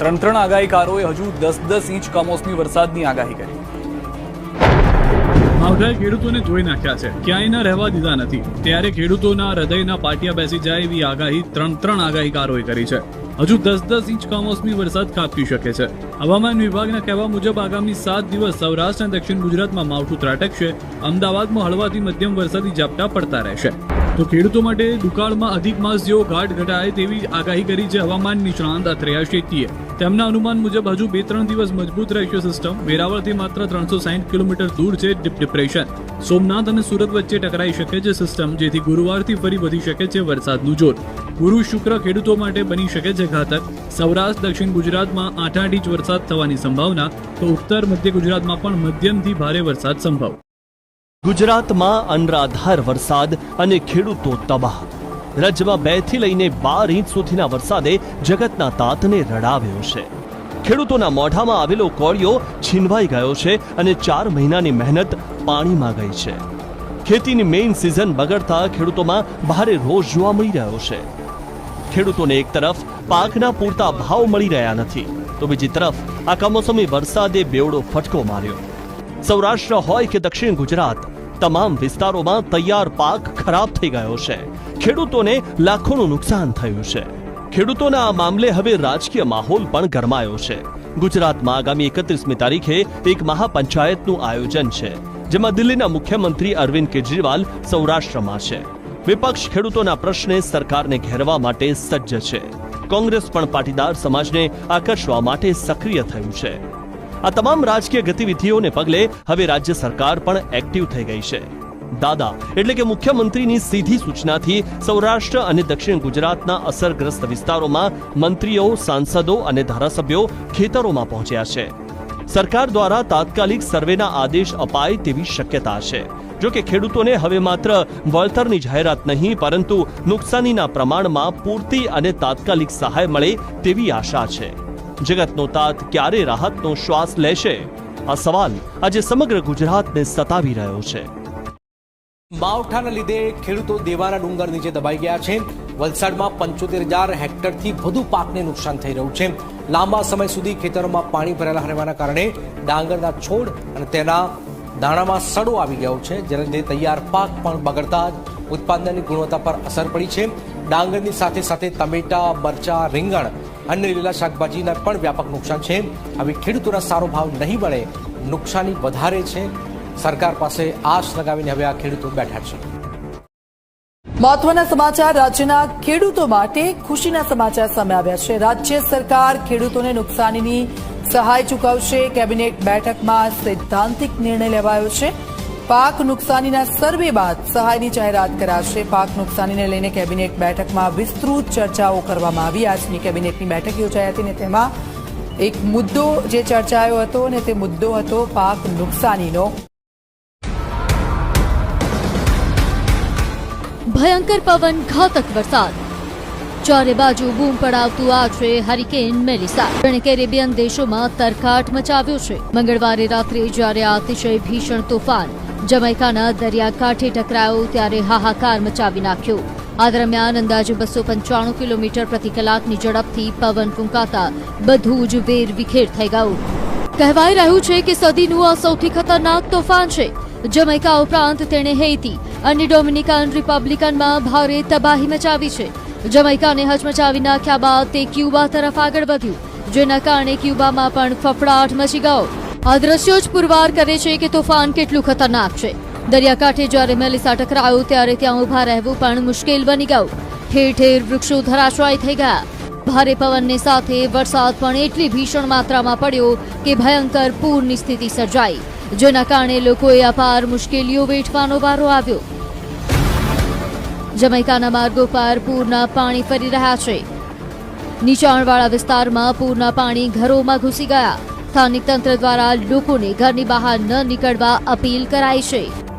ત્રણ ત્રણ આગાહીકારોએ હજુ દસ દસ ઇંચ કમોસમી વરસાદની આગાહી કરી. માવઠાએ ખેડૂતોને ધોઈ નાખ્યા છે. ક્યાંય ના રહેવા દીધા નથી. ત્યારે ખેડૂતોના હૃદયના પાટિયા બેસી જાય એવી આગાહી ત્રણ ત્રણ આગાહીકારોએ કરી છે. હજુ દસ દસ ઇંચ કમોસમી વરસાદ ખાબકી શકે છે. હવામાન વિભાગના કહેવા મુજબ આગામી સાત દિવસ સૌરાષ્ટ્ર અને દક્ષિણ ગુજરાતમાં માવઠું ત્રાટકશે. અમદાવાદમાં હળવાથી મધ્યમ વરસાદી ઝાપટા પડતા રહેશે. તો ખેડૂતો માટે દુકાળમાં અધિક માસ જેવો ઘાટ ઘટાય તેવી આગાહી કરી છે હવામાન નિષ્ણાંત અથ્રેયા શેટ્ટીએ. તેમના અનુમાન મુજબ હજુ બે ત્રણ દિવસ મજબૂત રહેશે સિસ્ટમ વેરાવળથી માત્ર ત્રણસો સાહીઠ કિલોમીટર દૂર છે ડીપ ડિપ્રેશન સોમનાથ અને સુરત વચ્ચે ટકરાઈ શકે છે સિસ્ટમ જેથી ગુરુવારથી ફરી વધી શકે છે વરસાદનું જોર. ગુરુ શુક્ર ખેડૂતો માટે બની શકે છે ઘાતક. સૌરાષ્ટ્ર, દક્ષિણ ગુજરાતમાં આઠ આઠ ઇંચ વરસાદ થવાની સંભાવના, તો ઉત્તર મધ્ય ગુજરાતમાં પણ મધ્યમથી ભારે વરસાદ સંભવ. ગુજરાતમાં અનરાધાર વરસાદ અને ખેડૂતો તબાહ. રાજ્યમાં બેથી લઈને બાર ઇંચ સુધીના વરસાદે જગતના તાતને રડાવ્યો છે. ખેડૂતોના મોઢામાં આવેલો કોળિયો છીનવાઈ ગયો છે અને ચાર મહિનાની મહેનત પાણીમાં ગઈ છે. ખેતીની મેઇન સિઝન બગડતા ખેડૂતોમાં ભારે રોષ જોવા મળી રહ્યો છે. ખેડૂતોને એક તરફ પાકના પૂરતા ભાવ મળી રહ્યા નથી, તો બીજી તરફ આ કમોસમી વરસાદે બેવડો ફટકો માર્યો. સૌરાષ્ટ્ર હોય કે દક્ષિણ ગુજરાત, તમામ વિસ્તારોમાં તૈયાર પાક ખરાબ થઈ ગયો છે. ખેડૂતોને લાખોનું નુકસાન થયું છે. ખેડૂતોના આ મામલે હવે રાજકીય માહોલ પણ ગરમાયો છે. ગુજરાતમાં આગામી એકત્રીસમી તારીખે એક મહાપંચાયતનું આયોજન છે, જેમાં દિલ્હીના મુખ્યમંત્રી અરવિંદ કેજરીવાલ સૌરાષ્ટ્રમાં છે. વિપક્ષ ખેડૂતોના પ્રશ્ને સરકારને ઘેરવા માટે સજ્જ છે. કોંગ્રેસ પણ પાટીદાર સમાજને આકર્ષવા માટે સક્રિય થયું છે. આ તમામ રાજકીય ગતિવિધિઓને પગલે હવે રાજ્ય સરકાર પણ એક્ટિવ થઈ ગઈ છે. દાદા, એટલે કે મુખ્યમંત્રીની સીધી સૂચનાથી સૌરાષ્ટ્ર અને દક્ષિણ ગુજરાતના અસરગ્રસ્ત વિસ્તારોમાં મંત્રીઓ, સાંસદો અને ધારાસભ્યો ખેતરોમાં પહોંચ્યા છે. સરકાર દ્વારા તાત્કાલિક સર્વેના આદેશ અપાય તેવી શક્યતા છે. જો કે ખેડૂતોને હવે માત્ર વળતરની જાહેરાત નહીં, પરંતુ નુકસાનીના પ્રમાણમાં પૂરતી અને તાત્કાલિક સહાય મળે તેવી આશા છે. જગતનો તાત ક્યારે રાહતનો શ્વાસ લેશે? આ સવાલ આજે સમગ્ર ગુજરાતને સતાવી રહ્યો છે. માવઠાના લીધે ખેડૂતો દેવાના ડુંગર નીચે દબાઈ ગયા છે. વલસાડમાં પંચોતેર હજાર હેક્ટરથી વધુ પાકને નુકસાન થઈ રહ્યું છે. લાંબા સમય સુધી ખેતરોમાં પાણી ભરેલા રહેવાના કારણે ડાંગરના છોડ અને તેના દાણામાં સડો આવી ગયો છે. જેના લીધે તૈયાર પાક પણ બગડતા ઉત્પાદનની ગુણવત્તા પર અસર પડી છે. ડાંગરની સાથે સાથે ટમેટા, મરચા, રીંગણ અન્ય લીલા શાકભાજીના પણ વ્યાપક નુકસાન છે. હવે ખેડૂતોના સારો ભાવ નહીં મળે, નુકસાની વધારે છે. સરકાર પાસે આશ લગાવીને હવે આ ખેડૂતો બેઠા છે. મહત્વના સમાચાર રાજ્યના ખેડૂતો માટે ખુશીના સમાચાર સામે આવ્યા છે. રાજ્ય સરકાર ખેડૂતોને નુકસાનીની સહાય ચૂકવશે. કેબિનેટ બેઠકમાં સૈદ્ધાંતિક નિર્ણય લેવાયો છે. પાક નુકસાનીના સર્વે બાદ સહાયની જાહેરાત કરાશે. પાક નુકસાનીને લઈને કેબિનેટ બેઠકમાં વિસ્તૃત ચર્ચાઓ કરવામાં આવી. આજની કેબિનેટની બેઠક યોજાઈ હતી ને તેમાં એક મુદ્દો જે ચર્ચાયો હતો અને તે મુદ્દો હતો પાક નુકસાનીનો. ભયંકર પવન, ઘાતક વરસાદ. ચારે બાજુ બૂમ પડાવતું આ છે હરિકેન મેલિસા. જેણે કેરેબિયન દેશોમાં તરખાટ મચાવ્યો છે. મંગળવારે રાત્રે જ્યારે આ અતિશય ભીષણ તોફાન જમૈકાના દરિયાકાંઠે ટકરાયો ત્યારે હાહાકાર મચાવી નાખ્યો. આ દરમિયાન અંદાજે બસો પંચાણું કિલોમીટર પ્રતિ કલાકની ઝડપથી પવન ફૂંકાતા બધું જ વેર વિખેર થઈ ગયું. કહેવાઈ રહ્યું છે કે સદીનું આ સૌથી ખતરનાક તોફાન છે. જમૈકા ઉપરાંત તેણે હૈતી અને ડોમિનિકન રિપબ્લિકનમાં ભારે તબાહી મચાવી છે. જમૈકાને હચમચાવી નાખ્યા બાદ તે ક્યુબા તરફ આગળ વધ્યું, જેના કારણે ક્યુબામાં પણ ફફડાટ મચી ગયો. આ દ્રશ્યો જ પુરવાર કરે છે કે તોફાન કેટલું ખતરનાક છે. દરિયાકાંઠે જ્યારે મેલિસા ટકરાયો ત્યારે ત્યાં ઊભા રહેવું પણ મુશ્કેલ બની ગયું. ઠેર ઠેર વૃક્ષો ધરાશાય થઈ ગયા. ભારે પવનની સાથે વરસાદ પણ એટલી ભીષણ માત્રામાં પડ્યો કે ભયંકર પૂરની સ્થિતિ સર્જાઈ. જેના કારણે લોકોએ અપાર મુશ્કેલીઓ વેઠવાનો વારો આવ્યો. જમૈકાના માર્ગો પર પૂરના પાણી ફરી રહ્યા છે. નીચાણવાળા વિસ્તારમાં પૂરના પાણી ઘરોમાં ઘૂસી ગયા. સ્થાનિક તંત્ર દ્વારા લોકોને ઘરની બહાર ન નીકળવા અપીલ કરાઈ છે.